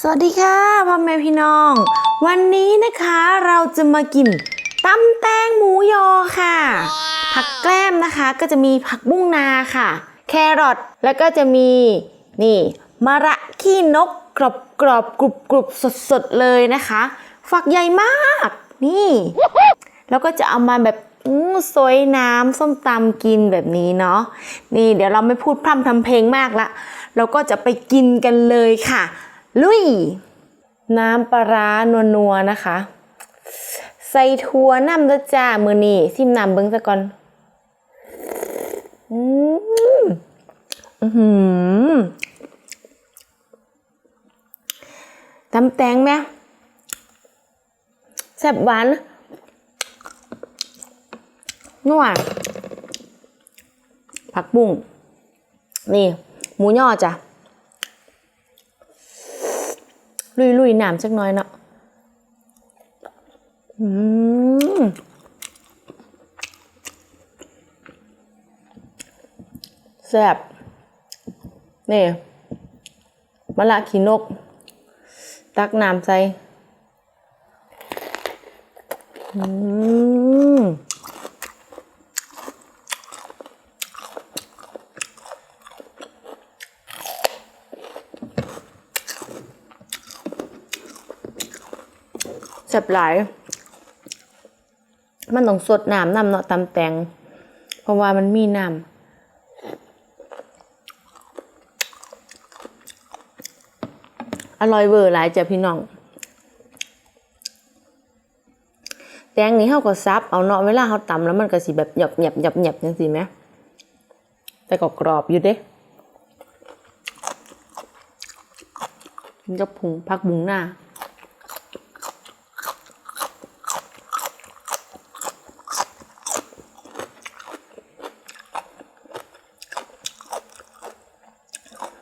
สวัสดีค่ะพ่อแม่พี่น้อง วันนี้นะคะเราจะมากินตำแตงหมูยอค่ะ ผักแกล้มนะคะก็จะมีผักบุ้งนาค่ะ แครอทแล้วก็จะมีนี่มะระขี้นกกรอบกรอบกรุบกรุบสดสดเลยนะคะ ฝักใหญ่มากนี่ แล้วก็จะเอามาแบบอู้ซอยน้ำส้มตำกินแบบนี้เนาะนี่เดี๋ยวเราไม่พูดพร่ำทำเพลงมากละเราก็จะไปกินกันเลยค่ะ ลุย น้ำปลาร้านัวๆนะคะ ใส่ถั่วน้ำเด้อจ้ามือนี่ซิมน้ำเบิ้งซะก่อน อืมอือหือตำแตงไหมแซ่บหวานนัวผักบุ้งนี่ หมูย่อจ้ะ ลุยลุยหนามจักหน้อยเนาะอืมแซ่บนี่มะละขีนก ตักน้ำใส่อืม แซ่บหลาย มันต้องสดน้ำน้ำเนาะตำแตง เพราะว่ามันมีน้ำอร่อยเวอร์หลายจ้ะพี่น้อง แตงนี้เขาก็ซับเอาเนาะเวลาเขาตำแล้วมันก็สิแบบหยับหยับหยับหยับจังสิไหมแต่ก็กรอบอยู่เด้มันก็พุงพักบุงหน้า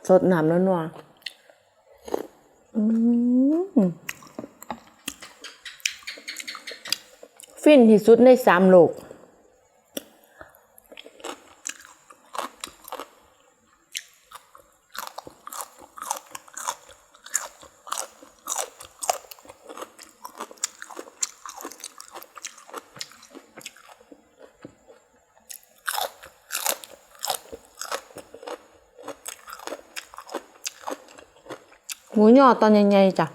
ส ดน้ำนัวอืมฟินที่สุดในสามโลก หมู ยอดตอนใหญ่ๆจ้ะ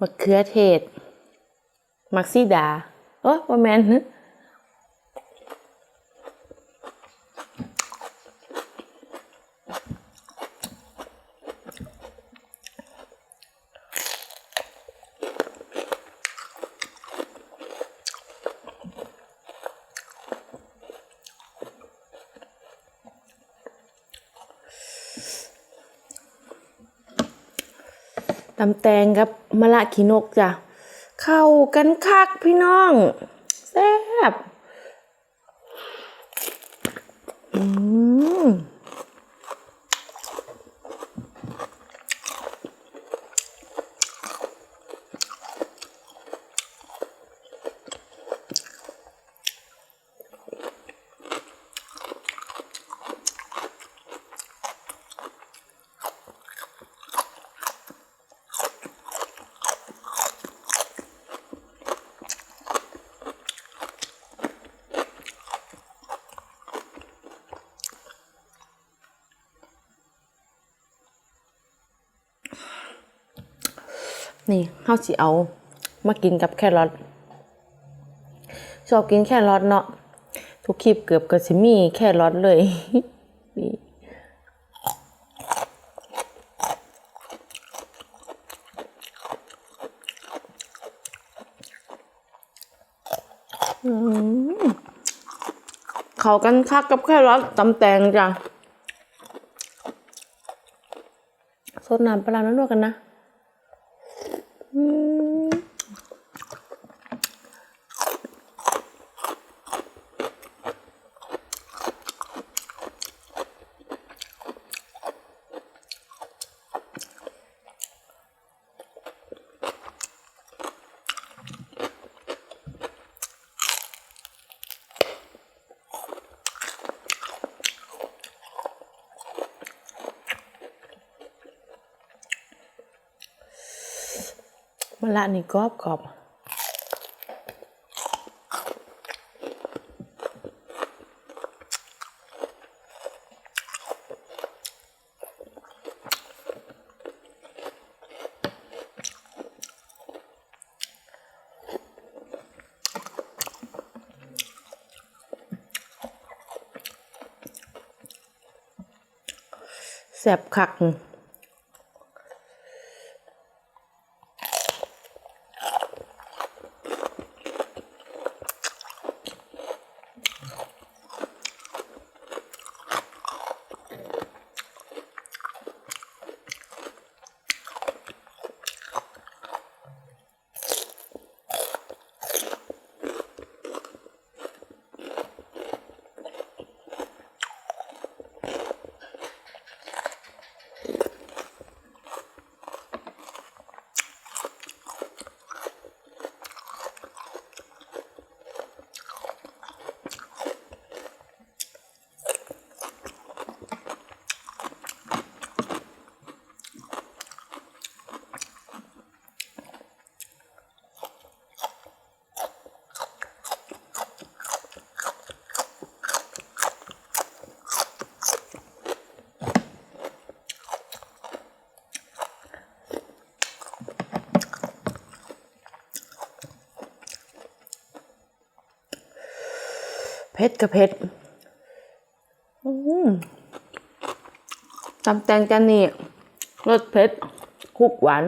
มะเขือเทศ มักซีดา เออประแมน ตำแตงกับมะละขีนกจ้ะเข้ากันคักพี่น้องแซ่บอืม นี่เฮาวสิเอา มากินกับแครอทชอบกินแครอทเนาะทุกคลิปเกือบก็สิมีแครอทเลยนี่เขากันคักกับแครอทตำแตงจ้ะสดน้ำปลาร้านัวๆกันนะ มะละนี่กรอบกรอบแซ่บคัก เผ็ดกับเผ็ดตำแตงจานนี่รสเผ็ดคุกหวาน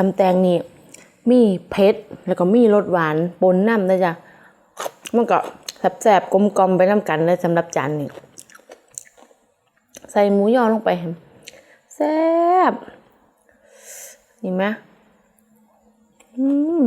ตำแตงนี่มีเผ็ดแล้วก็มีรสหวานปนน้ำนะจ๊ะมันก็แสบๆกลมๆไปน้ำกันเลยสำหรับจานนี้ใส่หมูยอลงไปแซ่บเห็นไหมอืม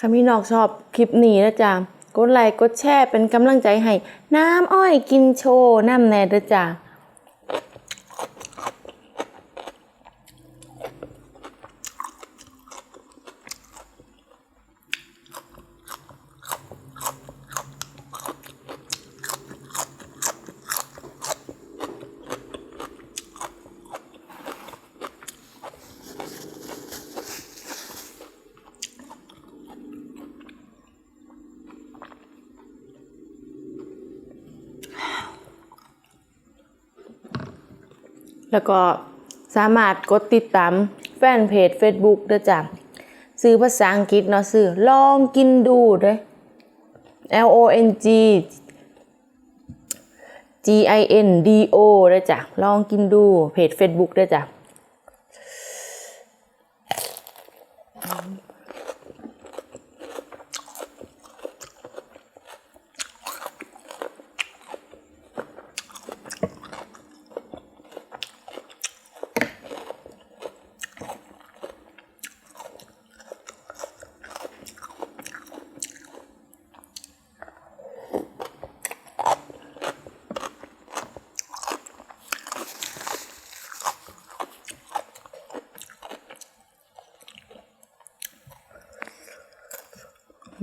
ค่ะพี่นอกชอบคลิปนี้นะจ๊ะกดไลค์กดแชร์เป็นกำลังใจให้ น้ำอ้อยกินโชว์น้ำแน่เด้อจ้ะ อ แล้วก็สามารถกดติดตามแฟนเพจ Facebook ด้วยจ้ะซื้อภาษาอังกฤษเนาะซื้อลองกินดูเด้ L O N G G I N D O ด้วยจ้ะลองกินดูเพจ Facebook ด้วยจ้ะ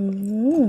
ืม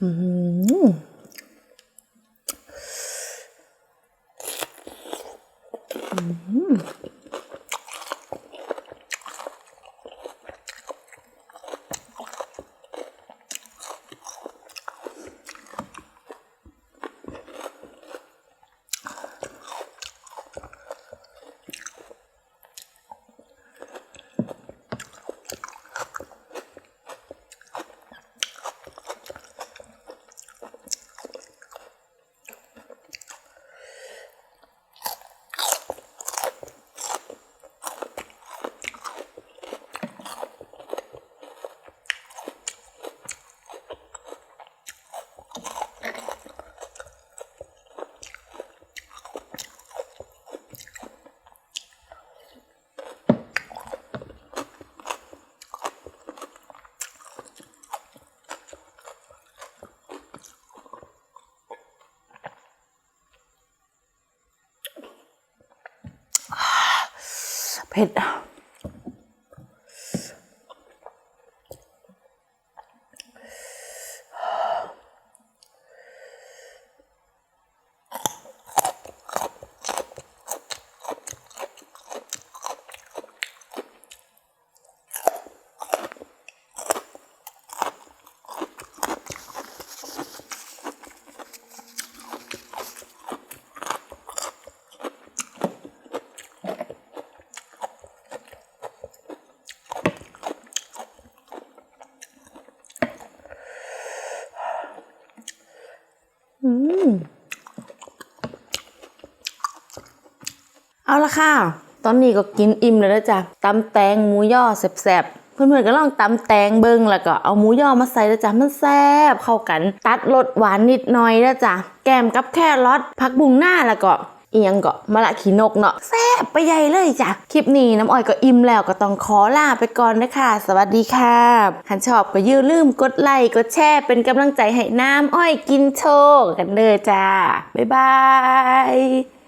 嗯 เผ็ด เอาละค่ะ ตอนนี้ก็กินอิ่มแล้วนะจ๊ะตำแตงหมูย่อแซ่บๆเพื่อนๆก็ลองตำแตงเบิ้งแล้วก็เอาหมูย่อมาใส่แล้วจ้ะมันแซ่บเข้ากัน ตัดรสหวานนิดหน่อยนะจ๊ะแกมกับแครอทผักบุ้งหน้าแล้วก็เอียงก็มะละขีนกเนาะแซ่บไปใหญ่เลยจ้ะ คลิปนี้น้ำอ้อยก็อิ่มแล้วก็ต้องขอลาไปก่อนนะคะสวัสดีค่ะหันชอบก็ย่าลืมกดไลค์กดแชร์เป็นกำลังใจให้น้ำอ้อยกินโชคกันเลยจ้าบ๊ายบาย